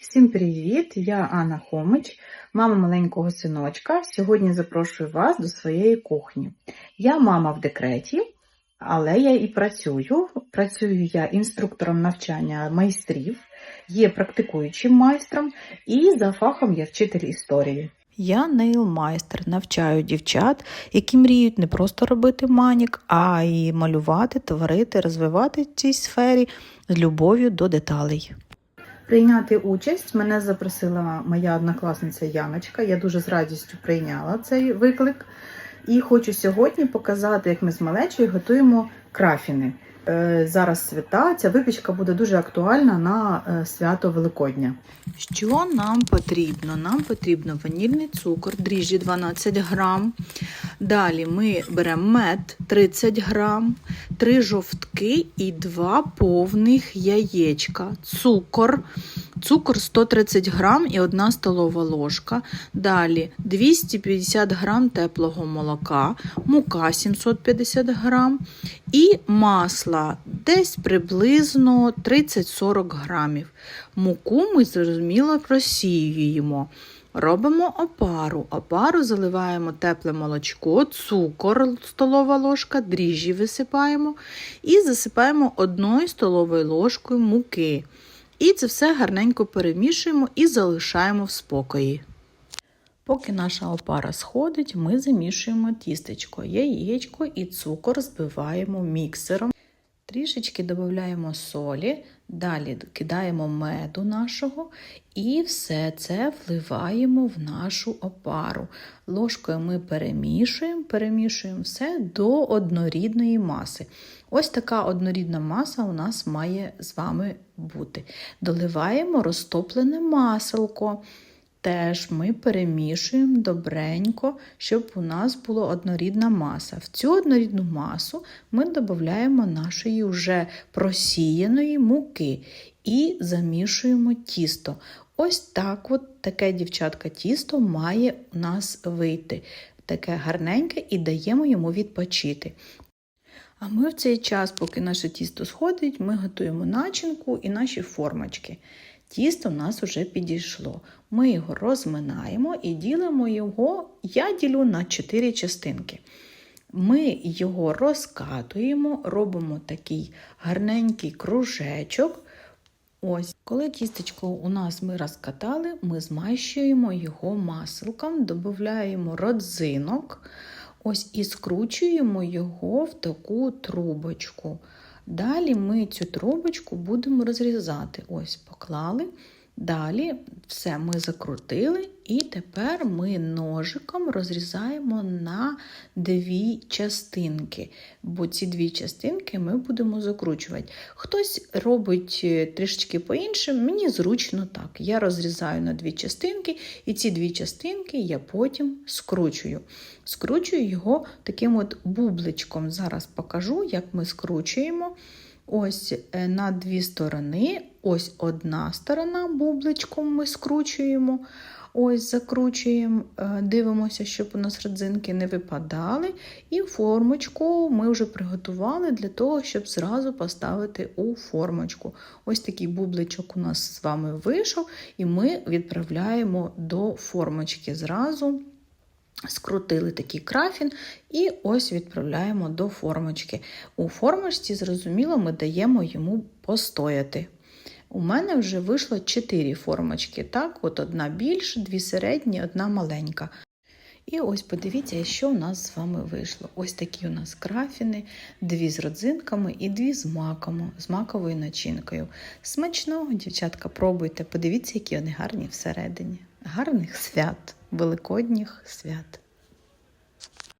Всім привіт! Я Анна Хомич, мама маленького синочка. Сьогодні запрошую вас до своєї кухні. Я мама в декреті, але я і працюю. Працюю я інструктором навчання майстрів, є практикуючим майстром і за фахом я вчитель історії. Я нейл-майстер, навчаю дівчат, які мріють не просто робити манік, а й малювати, творити, розвивати в цій сфері з любов'ю до деталей. Прийняти участь мене запросила моя однокласниця Яночка. Я дуже з радістю прийняла цей виклик. І хочу сьогодні показати, як ми з малечою готуємо крафіни. Е, Зараз свята, ця випічка буде дуже актуальна на е, свято Великодня. Що нам потрібно? Нам потрібно ванільний цукор, дріжджі 12 грам. Далі ми беремо мед 30 грам, 3 жовтки і 2 повних яєчка, цукор, цукор 130 грам і 1 столова ложка. Далі 250 грам теплого молока, мука 750 грам і масла десь приблизно 30-40 грамів. Муку ми зрозуміло просіюємо. Робимо опару. Опару заливаємо тепле молочко, цукор, столова ложка, дріжджі висипаємо і засипаємо одною столовою ложкою муки. І це все гарненько перемішуємо і залишаємо в спокої. Поки наша опара сходить, ми замішуємо тістечко, яєчко і цукор збиваємо міксером. Трішечки додаємо солі, далі кидаємо меду нашого і все це вливаємо в нашу опару. Ложкою ми перемішуємо, перемішуємо все до однорідної маси. Ось така однорідна маса у нас має з вами бути. Доливаємо розтоплене маселко. Теж ми перемішуємо добренько, щоб у нас була однорідна маса. В цю однорідну масу ми додаємо нашої вже просіяної муки і замішуємо тісто. Ось так от таке дівчатка тісто має у нас вийти. Таке гарненьке і даємо йому відпочити. А ми в цей час, поки наше тісто сходить, ми готуємо начинку і наші формочки. Тісто в нас вже підійшло. Ми його розминаємо і ділимо його, я ділю на 4 частинки. Ми його розкатуємо, робимо такий гарненький кружечок. Ось, Коли тістечко у нас ми розкатали, ми змащуємо його масликом, додаємо родзинок ось і скручуємо його в таку трубочку. Далі ми цю трубочку будемо розрізати. Ось поклали. Далі все ми закрутили, і тепер ми ножиком розрізаємо на дві частинки, бо ці дві частинки ми будемо закручувати. Хтось робить трішечки по-іншому, мені зручно так. Я розрізаю на дві частинки, і ці дві частинки я потім скручую. Скручую його таким от бубличком. Зараз покажу, як ми скручуємо. Ось на дві сторони, ось одна сторона бубличком ми скручуємо, ось закручуємо, дивимося, щоб у нас родзинки не випадали. І формочку ми вже приготували для того, щоб зразу поставити у формочку. Ось такий бубличок у нас з вами вийшов, і ми відправляємо до формочки зразу. Скрутили такий крафін і ось відправляємо до формочки. У формочці, зрозуміло, ми даємо йому постояти. У мене вже вийшло 4 формочки. Так, от одна більша, дві середні, одна маленька. І ось подивіться, що у нас з вами вийшло. Ось такі у нас крафіни, дві з родзинками і дві з маком, з маковою начинкою. Смачного, дівчатка, пробуйте, подивіться, які вони гарні всередині. Гарних свят, великодніх свят.